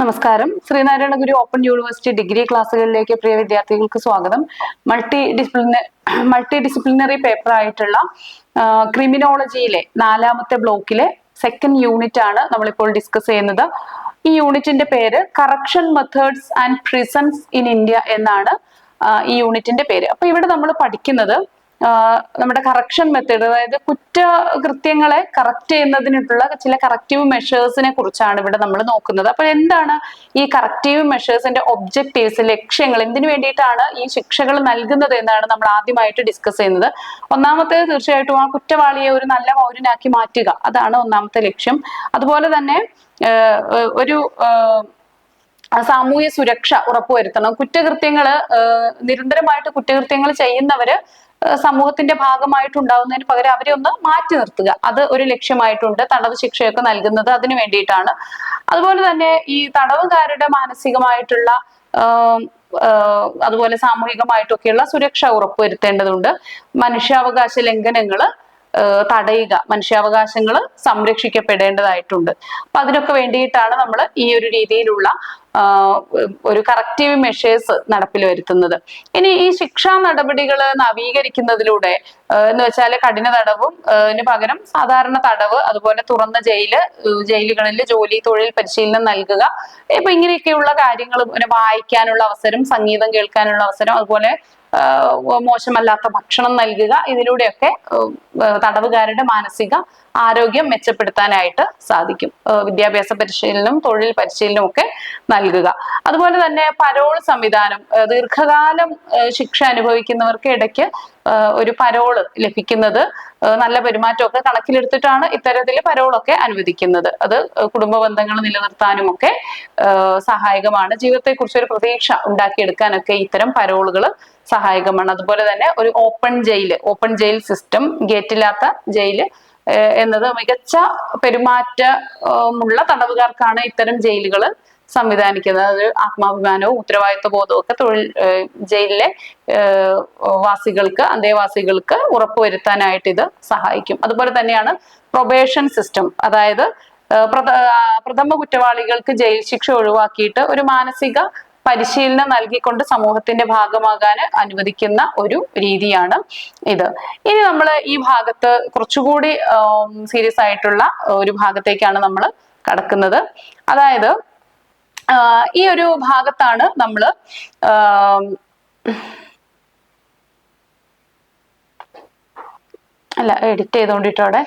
നമസ്കാരം. Sreenarayana Guru open university degree ക്ലാസ്സുകളിലേക്ക് പ്രിയ വിദ്യാർത്ഥികൾക്ക് സ്വാഗതം. Multi discipline multi disciplinary paper ആയിട്ടുള്ള ക്രിമിനോളജിയിലെ നാലാമത്തെ ബ്ലോക്കിലെ സെക്കൻഡ് യൂണിറ്റ് ആണ് നമ്മളിപ്പോൾ ഡിസ്കസ് ചെയ്യുന്നത്. ഈ യൂണിറ്റിന്റെ പേര് correction methods and prisons in India എന്നാണ് ഈ യൂണിറ്റിന്റെ പേര്. അപ്പൊ ഇവിടെ നമ്മൾ പഠിക്കുന്നത് നമ്മുടെ കറക്ഷൻ മെത്തേഡ് അതായത് കുറ്റകൃത്യങ്ങളെ കറക്റ്റ് ചെയ്യുന്നതിനുള്ള ചില കറക്റ്റീവ് മെഷേഴ്സിനെ കുറിച്ചാണ് ഇവിടെ നമ്മൾ നോക്കുന്നത്. അപ്പോൾ എന്താണ് ഈ കറക്റ്റീവ് മെഷേഴ്സിന്റെ ഒബ്ജക്റ്റീവ്സ് ലക്ഷ്യങ്ങൾ? എന്തിനു വേണ്ടിയിട്ടാണ് ഈ ശിക്ഷകൾ നൽകുന്നത് എന്നാണ് നമ്മൾ ആദ്യമായിട്ട് ഡിസ്കസ് ചെയ്യുന്നത്. ഒന്നാമത്തെ തീർച്ചയായിട്ടും ആ കുറ്റവാളിയെ ഒരു നല്ല പൗരനാക്കി മാറ്റുക. അതാണ് ഒന്നാമത്തെ ലക്ഷ്യം. അതുപോലെ തന്നെ ഒരു സാമൂഹ്യ സുരക്ഷ ഉറപ്പുവരുത്തണം. കുറ്റകൃത്യങ്ങൾ ഏഹ് നിരന്തരമായിട്ട് കുറ്റകൃത്യങ്ങൾ ചെയ്യുന്നവര് സമൂഹത്തിന്റെ ഭാഗമായിട്ടുണ്ടാവുന്നതിന് പകരം അവരെ ഒന്ന് മാറ്റി നിർത്തുക. അത് ഒരു ലക്ഷ്യമായിട്ടുണ്ട്. തടവ് ശിക്ഷയൊക്കെ നൽകുന്നത് അതിനു വേണ്ടിയിട്ടാണ്. അതുപോലെ തന്നെ ഈ തടവുകാരുടെ മാനസികമായിട്ടുള്ള അതുപോലെ സാമൂഹികമായിട്ടൊക്കെയുള്ള സുരക്ഷ ഉറപ്പുവരുത്തേണ്ടതുണ്ട്. മനുഷ്യാവകാശ ലംഘനങ്ങൾ തടയുക. മനുഷ്യാവകാശങ്ങൾ സംരക്ഷിക്കപ്പെടേണ്ടതായിട്ടുണ്ട്. അപ്പൊ അതിനൊക്കെ വേണ്ടിയിട്ടാണ് നമ്മൾ ഈ ഒരു രീതിയിലുള്ള ഒരു കറക്റ്റീവ് മെഷേഴ്സ് നടപ്പിൽ വരുത്തുന്നത്. ഇനി ഈ ശിക്ഷാ നടപടികൾ നവീകരിക്കുന്നതിലൂടെ എന്ന് വെച്ചാൽ കഠിന തടവും പകരം സാധാരണ തടവ് അതുപോലെ തുറന്ന ജയിൽ ജയിലുകളിൽ ജോലി തൊഴിൽ പരിശീലനം നൽകുക. ഇപ്പൊ ഇങ്ങനെയൊക്കെയുള്ള കാര്യങ്ങൾ വായിക്കാനുള്ള അവസരം സംഗീതം കേൾക്കാനുള്ള അവസരം അതുപോലെ മോശമല്ലാത്ത ഭക്ഷണം നൽകുക. ഇതിലൂടെയൊക്കെ തടവുകാരുടെ മാനസിക ആരോഗ്യം മെച്ചപ്പെടുത്താനായിട്ട് സാധിക്കും. വിദ്യാഭ്യാസ പരിശീലനം തൊഴിൽ പരിശീലനം ഒക്കെ നൽകുക. അതുപോലെ തന്നെ പരോൾ സംവിധാനം ദീർഘകാലം ശിക്ഷ അനുഭവിക്കുന്നവർക്ക് ഇടയ്ക്ക് ഒരു പരോൾ ലഭിക്കുന്നത് നല്ല പെരുമാറ്റമൊക്കെ കണക്കിലെടുത്തിട്ടാണ് ഇത്തരത്തിൽ പരോളൊക്കെ അനുവദിക്കുന്നത്. അത് കുടുംബ ബന്ധങ്ങൾ നിലനിർത്താനും ഒക്കെ സഹായകമാണ്. ജീവിതത്തെക്കുറിച്ച് ഒരു പ്രതീക്ഷ ഉണ്ടാക്കിയെടുക്കാനൊക്കെ ഇത്തരം പരോളുകൾ സഹായകമാണ്. അതുപോലെ തന്നെ ഒരു open jail open jail system ഗേറ്റില്ലാത്ത ഏഹ് എന്നത് മികച്ച പെരുമാറ്റമുള്ള തടവുകാർക്കാണ് ഇത്തരം ജയിലുകൾ സംവിധാനിക്കുന്നത്. അത് ആത്മാഭിമാനവും ഉത്തരവാദിത്വ ബോധവും ഒക്കെ തൊഴിൽ ജയിലിലെ വാസികൾക്ക് അന്തേവാസികൾക്ക് ഉറപ്പുവരുത്താനായിട്ട് ഇത് സഹായിക്കും. അതുപോലെ തന്നെയാണ് പ്രൊബേഷൻ സിസ്റ്റം അതായത് പ്രഥമ കുറ്റവാളികൾക്ക് ജയിൽ ശിക്ഷ ഒഴിവാക്കിയിട്ട് ഒരു മാനസിക പരിശീലനം നൽകിക്കൊണ്ട് സമൂഹത്തിന്റെ ഭാഗമാകാൻ അനുവദിക്കുന്ന ഒരു രീതിയാണ് ഇത്. ഇനി നമ്മൾ ഈ ഭാഗത്ത് കുറച്ചുകൂടി സീരിയസ് ആയിട്ടുള്ള ഒരു ഭാഗത്തേക്കാണ് നമ്മൾ കടക്കുന്നത്. അതായത് ഈ ഒരു ഭാഗത്താണ് നമ്മൾ അല്ല എഡിറ്റ് ചെയ്തോണ്ടിട്ടോടെ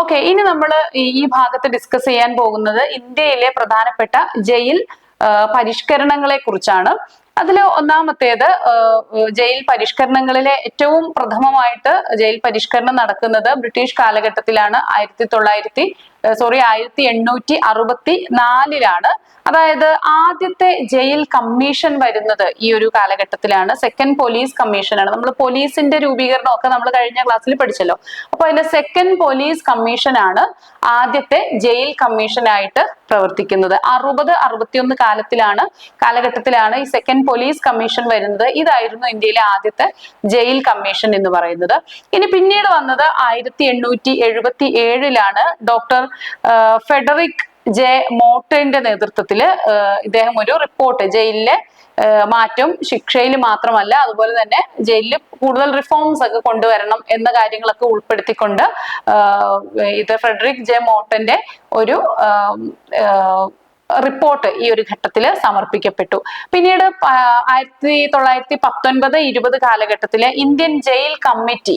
ഓക്കെ ഇനി നമ്മൾ ഈ ഭാഗത്ത് ഡിസ്കസ് ചെയ്യാൻ പോകുന്നത് ഇന്ത്യയിലെ പ്രധാനപ്പെട്ട ജയിൽ പരിഷ്കരണങ്ങളെ കുറിച്ചാണ്. അതിൽ ഒന്നാമത്തേത് ജയിൽ പരിഷ്കരണങ്ങളിലെ ഏറ്റവും പ്രഥമമായിട്ട് ജയിൽ പരിഷ്കരണം നടക്കുന്നത് ബ്രിട്ടീഷ് കാലഘട്ടത്തിലാണ്. ആയിരത്തി തൊള്ളായിരത്തി സോറി ആയിരത്തി എണ്ണൂറ്റി അറുപത്തി നാലിലാണ്. അതായത് ആദ്യത്തെ ജയിൽ കമ്മീഷൻ വരുന്നത് ഈ ഒരു കാലഘട്ടത്തിലാണ്. സെക്കൻഡ് പോലീസ് കമ്മീഷനാണ്. നമ്മൾ പോലീസിന്റെ രൂപീകരണം ഒക്കെ നമ്മൾ കഴിഞ്ഞ ക്ലാസ്സിൽ പഠിച്ചല്ലോ. അപ്പൊ അതിന്റെ സെക്കൻഡ് പോലീസ് കമ്മീഷൻ ആണ് ആദ്യത്തെ ജയിൽ കമ്മീഷനായിട്ട് പ്രവർത്തിക്കുന്നത്. അറുപത് അറുപത്തിയൊന്ന് കാലത്തിലാണ് കാലഘട്ടത്തിലാണ് ഈ സെക്കൻഡ് പോലീസ് കമ്മീഷൻ വരുന്നത് ഇതായിരുന്നു ഇന്ത്യയിലെ ആദ്യത്തെ ജയിൽ കമ്മീഷൻ എന്ന് പറയുന്നത്. ഇനി പിന്നീട് വന്നത് ആയിരത്തി എണ്ണൂറ്റി എഴുപത്തി ഏഴിലാണ് ഡോക്ടർ ഫെഡറിക് ജെ മോട്ടന്റെ നേതൃത്വത്തിൽ ഇദ്ദേഹം ഒരു റിപ്പോർട്ട് ജയിലിലെ മാറ്റം ശിക്ഷയിൽ മാത്രമല്ല അതുപോലെ തന്നെ ജയിലിൽ കൂടുതൽ റിഫോംസ് ഒക്കെ കൊണ്ടുവരണം എന്ന കാര്യങ്ങളൊക്കെ ഉൾപ്പെടുത്തിക്കൊണ്ട് ഇത് ഫ്രെഡറിക് ജെ മോട്ടന്റെ ഒരു റിപ്പോർട്ട് ഈ ഒരു ഘട്ടത്തിൽ സമർപ്പിക്കപ്പെട്ടു. പിന്നീട് ആയിരത്തി തൊള്ളായിരത്തി പത്തൊൻപത് ഇരുപത് കാലഘട്ടത്തിലെ ഇന്ത്യൻ ജയിൽ കമ്മിറ്റി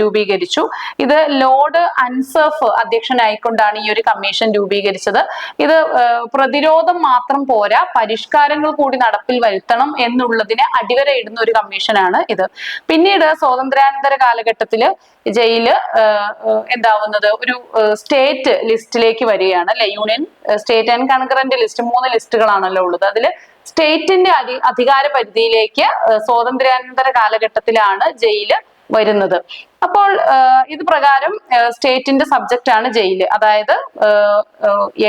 രൂപീകരിച്ചു. ഇത് ലോർഡ് അൻസഫ് അധ്യക്ഷനായിക്കൊണ്ടാണ് ഈ ഒരു കമ്മീഷൻ രൂപീകരിച്ചത്. ഇത് പ്രതിരോധം മാത്രം പോരാ പരിഷ്കാരങ്ങൾ കൂടി നടപ്പിൽ വരുത്തണം എന്നുള്ളതിനെ അടിവരയിടുന്ന ഒരു കമ്മീഷനാണ് ഇത്. പിന്നീട് സ്വാതന്ത്ര്യാനന്തര കാലഘട്ടത്തിൽ ജയിൽ എന്താവുന്നത് ഒരു സ്റ്റേറ്റ് ലിസ്റ്റിലേക്ക് വരികയാണ് അല്ലെ? Union state and concurrent list മൂന്ന് ലിസ്റ്റുകളാണല്ലോ ഉള്ളത്. അതിൽ സ്റ്റേറ്റിന്റെ അധി അധികാര പരിധിയിലേക്ക് സ്വാതന്ത്ര്യാനന്തര കാലഘട്ടത്തിലാണ് ജയിൽ വരുന്നത്. അപ്പോൾ ഇത് പ്രകാരം സ്റ്റേറ്റിന്റെ സബ്ജക്റ്റ് ആണ് ജയിൽ. അതായത്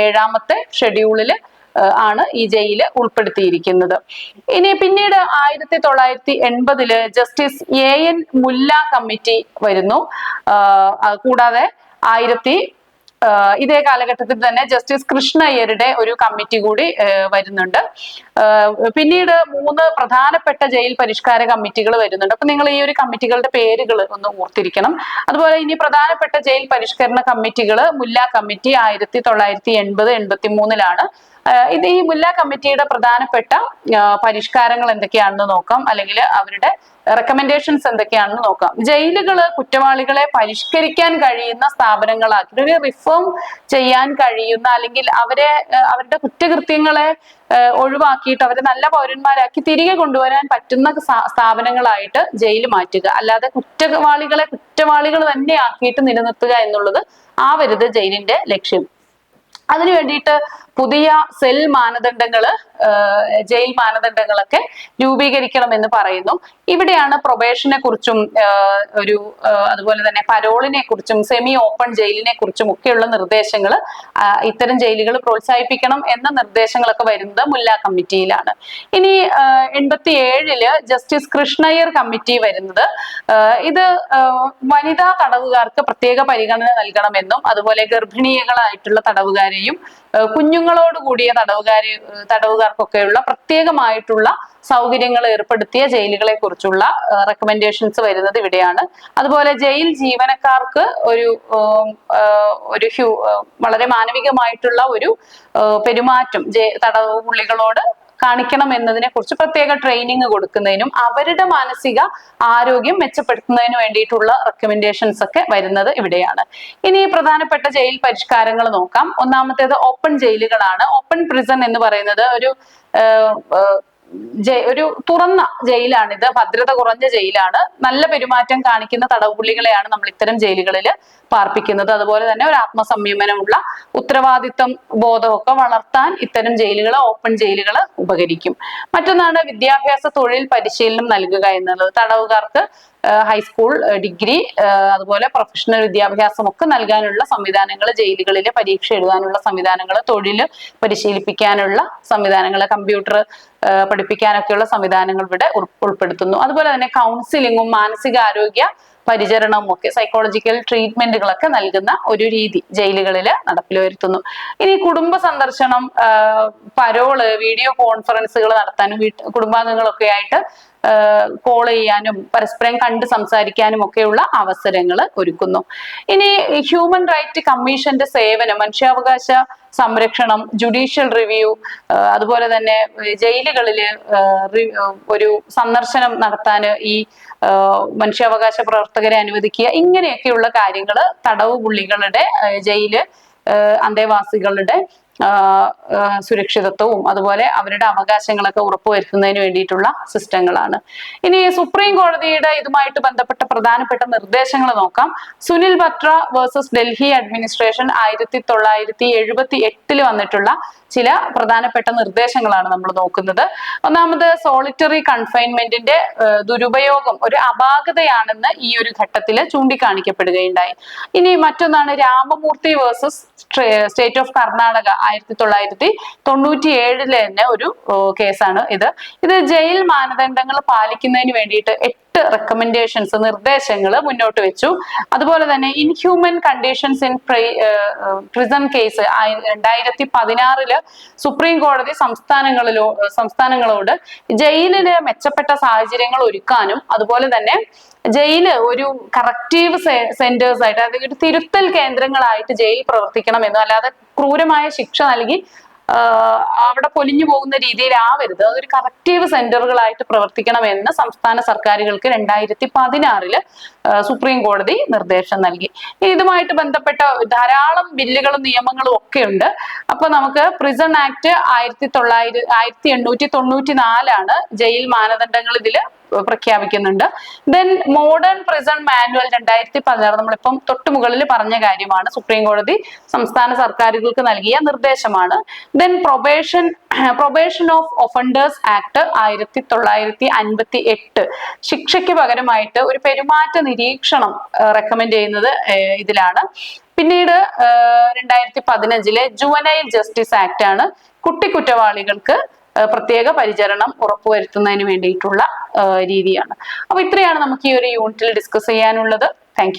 ഏഴാമത്തെ ഷെഡ്യൂളിൽ ആണ് ഈ ജയിൽ ഉൾപ്പെടുത്തിയിരിക്കുന്നത്. ഇനി പിന്നീട് ആയിരത്തി തൊള്ളായിരത്തി എൺപതിൽ justice A N Mulla committee വരുന്നു. കൂടാതെ ആയിരത്തി ഇതേ കാലഘട്ടത്തിൽ തന്നെ ജസ്റ്റിസ് കൃഷ്ണ അയ്യരുടെ ഒരു കമ്മിറ്റി കൂടി വരുന്നുണ്ട്. പിന്നീട് മൂന്ന് പ്രധാനപ്പെട്ട ജയിൽ പരിഷ്കാര കമ്മിറ്റികൾ വരുന്നുണ്ട്. അപ്പൊ നിങ്ങൾ ഈ ഒരു കമ്മിറ്റികളുടെ പേരുകൾ ഒന്ന് ഓർത്തിരിക്കണം. അതുപോലെ ഇനി പ്രധാനപ്പെട്ട ജയിൽ പരിഷ്കരണ കമ്മിറ്റികൾ മുല്ല കമ്മിറ്റി ആയിരത്തി തൊള്ളായിരത്തി എൺപത് എൺപത്തി മൂന്നിലാണ് ഇത് ഈ മുല്ല കമ്മിറ്റിയുടെ പ്രധാനപ്പെട്ട പരിഷ്കാരങ്ങൾ എന്തൊക്കെയാണെന്ന് നോക്കാം. അല്ലെങ്കിൽ അവരുടെ റെക്കമെൻഡേഷൻസ് എന്തൊക്കെയാണെന്ന് നോക്കാം. ജയിലുകൾ കുറ്റവാളികളെ പരിഷ്കരിക്കാൻ കഴിയുന്ന സ്ഥാപനങ്ങളാക്കി ഒരു റിഫോം ചെയ്യാൻ കഴിയുന്ന അല്ലെങ്കിൽ അവരെ അവരുടെ കുറ്റകൃത്യങ്ങളെ ഒഴിവാക്കിയിട്ട് അവരെ നല്ല പൗരന്മാരാക്കി തിരികെ കൊണ്ടുവരാൻ പറ്റുന്ന സ്ഥാപനങ്ങളായിട്ട് ജയിൽ മാറ്റുക. അല്ലാതെ കുറ്റവാളികളെ കുറ്റവാളികൾ തന്നെ ആക്കിയിട്ട് നിലനിർത്തുക എന്നുള്ളത് ആവരുത് ജയിലിന്റെ ലക്ഷ്യം. അതിനു വേണ്ടിയിട്ട് പുതിയ സെൽ മാനദണ്ഡങ്ങൾ ജയിൽ മാനദണ്ഡങ്ങളൊക്കെ രൂപീകരിക്കണം എന്ന് പറയുന്നു. ഇവിടെയാണ് പ്രൊബേഷനെ കുറിച്ചും ഒരു അതുപോലെ തന്നെ പരോളിനെ കുറിച്ചും സെമി ഓപ്പൺ ജയിലിനെ കുറിച്ചും ഒക്കെയുള്ള നിർദ്ദേശങ്ങൾ ഇത്തരം ജയിലുകൾ പ്രോത്സാഹിപ്പിക്കണം എന്ന നിർദ്ദേശങ്ങളൊക്കെ വരുന്നത് മുല്ല കമ്മിറ്റിയിലാണ്. ഇനി എൺപത്തി ഏഴിൽ ജസ്റ്റിസ് കൃഷ്ണയ്യർ കമ്മിറ്റി വരുന്നത്. ഇത് വനിതാ തടവുകാർക്ക് പ്രത്യേക പരിഗണന നൽകണമെന്നും അതുപോലെ ഗർഭിണികളായിട്ടുള്ള തടവുകാരെയും കുഞ്ഞുങ്ങളോട് കൂടിയ തടവുകാരെ തടവുകാർക്കൊക്കെയുള്ള പ്രത്യേകമായിട്ടുള്ള സൗകര്യങ്ങൾ ഏർപ്പെടുത്തിയ ജയിലുകളെ കുറിച്ചുള്ള റെക്കമെൻഡേഷൻസ് വരുന്നത് ഇവിടെയാണ്. അതുപോലെ ജയിൽ ജീവനക്കാർക്ക് ഒരു ഒരു ഹ്യൂ വളരെ മാനവികമായിട്ടുള്ള ഒരു പെരുമാറ്റം തടവുപുള്ളികളോട് കാണിക്കണം എന്നതിനെ കുറിച്ച് പ്രത്യേക ട്രെയിനിങ് കൊടുക്കുന്നതിനും അവരുടെ മാനസിക ആരോഗ്യം മെച്ചപ്പെടുത്തുന്നതിന് വേണ്ടിയിട്ടുള്ള റെക്കമെൻഡേഷൻസ് ഒക്കെ വരുന്നത് ഇവിടെയാണ്. ഇനി പ്രധാനപ്പെട്ട ജയിൽ പരിഷ്കാരങ്ങൾ നോക്കാം. ഒന്നാമത്തേത് ഓപ്പൺ ജയിലുകളാണ് ഓപ്പൺ പ്രിസൺ എന്ന് പറയുന്നത് ഒരു ഒരു തുറന്ന ജയിലാണ് ഇത് ഭദ്രത കുറഞ്ഞ ജയിലാണ്. നല്ല പെരുമാറ്റം കാണിക്കുന്ന തടവുപുള്ളികളെയാണ് നമ്മൾ ഇത്തരം ജയിലുകളിൽ പാർപ്പിക്കുന്നത്. അതുപോലെ തന്നെ ഒരു ആത്മസംയമനമുള്ള ഉത്തരവാദിത്വം ബോധമൊക്കെ വളർത്താൻ ഇത്തരം ജയിലുകൾ ഓപ്പൺ ജയിലുകൾ ഉപകരിക്കും. മറ്റൊന്നാണ് വിദ്യാഭ്യാസ തൊഴിൽ പരിശീലനം നൽകുക എന്നുള്ളത്. തടവുകാർക്ക് ഹൈസ്കൂൾ ഡിഗ്രി അതുപോലെ പ്രൊഫഷണൽ വിദ്യാഭ്യാസം ഒക്കെ നൽകാനുള്ള സംവിധാനങ്ങൾ ജയിലുകളിൽ പരീക്ഷ എഴുതാനുള്ള സംവിധാനങ്ങൾ തൊഴിൽ പരിശീലിപ്പിക്കാനുള്ള സംവിധാനങ്ങൾ കമ്പ്യൂട്ടർ പഠിപ്പിക്കാനൊക്കെയുള്ള സംവിധാനങ്ങൾ ഇവിടെ ഉൾപ്പെടുത്തുന്നു. അതുപോലെ തന്നെ കൗൺസിലിങ്ങും മാനസികാരോഗ്യ പരിചരണവും ഒക്കെ സൈക്കോളജിക്കൽ ട്രീറ്റ്മെന്റുകളൊക്കെ നൽകുന്ന ഒരു രീതി ജയിലുകളിൽ നടപ്പിൽ വരുത്തുന്നു ഇനി കുടുംബ സന്ദർശനം പരോൾ വീഡിയോ കോൺഫറൻസുകൾ നടത്താനും കുടുംബാംഗങ്ങളൊക്കെ ആയിട്ട് കോൾ ചെയ്യാനും പരസ്പരം കണ്ട് സംസാരിക്കാനും ഒക്കെയുള്ള അവസരങ്ങൾ ഒരുക്കുന്നു. ഇനി ഹ്യൂമൻ റൈറ്റ് കമ്മീഷന്റെ സേവനം മനുഷ്യാവകാശ സംരക്ഷണം ജുഡീഷ്യൽ റിവ്യൂ അതുപോലെ തന്നെ ജയിലുകളിൽ ഒരു സന്ദർശനം നടത്താൻ ഈ മനുഷ്യാവകാശ പ്രവർത്തകരെ അനുവദിക്കുക ഇങ്ങനെയൊക്കെയുള്ള കാര്യങ്ങൾ തടവ് പുള്ളികളുടെ ആ, ജയിൽ അന്തേവാസികളുടെ സുരക്ഷിതത്വവും അതുപോലെ അവരുടെ അവകാശങ്ങളൊക്കെ ഉറപ്പുവരുത്തുന്നതിന് വേണ്ടിയിട്ടുള്ള സിസ്റ്റങ്ങളാണ്. ഇനി സുപ്രീം കോടതിയുടെ ഇതുമായിട്ട് ബന്ധപ്പെട്ട പ്രധാനപ്പെട്ട നിർദ്ദേശങ്ങൾ നോക്കാം. സുനിൽ ബത്ര വേഴ്സസ് ഡൽഹി അഡ്മിനിസ്ട്രേഷൻ ആയിരത്തി തൊള്ളായിരത്തി എഴുപത്തി എട്ടിൽ വന്നിട്ടുള്ള ചില പ്രധാനപ്പെട്ട നിർദ്ദേശങ്ങളാണ് നമ്മൾ നോക്കുന്നത്. ഒന്നാമത് സോളിറ്ററി കൺഫൈൻമെന്റിന്റെ ദുരുപയോഗം ഒരു അപാകതയാണെന്ന് ഈ ഒരു ഘട്ടത്തിൽ ചൂണ്ടിക്കാണിക്കപ്പെടുകയുണ്ടായി. ഇനി മറ്റൊന്നാണ് Ramamurthy versus state of Karnataka ആയിരത്തി തൊള്ളായിരത്തി തൊണ്ണൂറ്റി ഏഴിലെ തന്നെ ഒരു കേസാണ് ഇത്. ഇത് ജയിൽ മാനദണ്ഡങ്ങൾ പാലിക്കുന്നതിന് വേണ്ടിയിട്ട് എട്ട് റെക്കമെൻഡേഷൻസ് നിർദ്ദേശങ്ങൾ മുന്നോട്ട് വെച്ചു. അതുപോലെ തന്നെ inhuman conditions in prison case രണ്ടായിരത്തി പതിനാറിൽ സുപ്രീം കോടതി സംസ്ഥാനങ്ങളിലോ സംസ്ഥാനങ്ങളോട് ജയിലിന് മെച്ചപ്പെട്ട സാഹചര്യങ്ങൾ ഒരുക്കാനും അതുപോലെ തന്നെ ജയിൽ ഒരു കറക്റ്റീവ് സെന്റേഴ്സ് ആയിട്ട് അതായത് ഒരു തിരുത്തൽ കേന്ദ്രങ്ങളായിട്ട് ജയിൽ പ്രവർത്തിക്കണം എന്നും അല്ലാതെ ക്രൂരമായ ശിക്ഷ നൽകി അവിടെ പൊലിഞ്ഞു പോകുന്ന രീതിയിലാവരുത്. അതൊരു കറക്റ്റീവ് സെന്ററുകളായിട്ട് പ്രവർത്തിക്കണമെന്ന് സംസ്ഥാന സർക്കാരുകൾക്ക് രണ്ടായിരത്തി പതിനാറിൽ സുപ്രീം കോടതി നിർദ്ദേശം നൽകി. ഇതുമായിട്ട് ബന്ധപ്പെട്ട ധാരാളം ബില്ലുകളും നിയമങ്ങളും ഒക്കെ ഉണ്ട്. അപ്പൊ നമുക്ക് പ്രിസൺ ആക്ട് ആയിരത്തി തൊള്ളായിരത്തി ആയിരത്തി എണ്ണൂറ്റി തൊണ്ണൂറ്റി നാലാണ് ജയിൽ മാനദണ്ഡങ്ങൾ ഇതിൽ പ്രഖ്യാപിക്കുന്നുണ്ട്. ദെൻ മോഡേൺ പ്രിസൺ മാനുവൽ രണ്ടായിരത്തി പതിനാറ് നമ്മളിപ്പം തൊട്ട് മുകളിൽ പറഞ്ഞ കാര്യമാണ്. സുപ്രീം കോടതി സംസ്ഥാന സർക്കാരുകൾക്ക് നൽകിയ നിർദ്ദേശമാണ്. Then probation probation of offenders act ആയിരത്തി തൊള്ളായിരത്തി അൻപത്തി എട്ട് ശിക്ഷയ്ക്ക് പകരമായിട്ട് ഒരു പെരുമാറ്റ നിരീക്ഷണം റെക്കമെൻഡ് ചെയ്യുന്നത് ഇതിലാണ്. പിന്നീട് രണ്ടായിരത്തി പതിനഞ്ചിലെ ജുവനൈൽ ജസ്റ്റിസ് ആക്ട് ആണ്. കുട്ടി കുറ്റവാളികൾക്ക് പ്രത്യേക പരിചരണം ഉറപ്പുവരുത്തുന്നതിന് വേണ്ടിയിട്ടുള്ള രീതിയാണ്. അപ്പൊ ഇത്രയാണ് നമുക്ക് ഈ ഒരു യൂണിറ്റിൽ ഡിസ്കസ് ചെയ്യാനുള്ളത്. താങ്ക്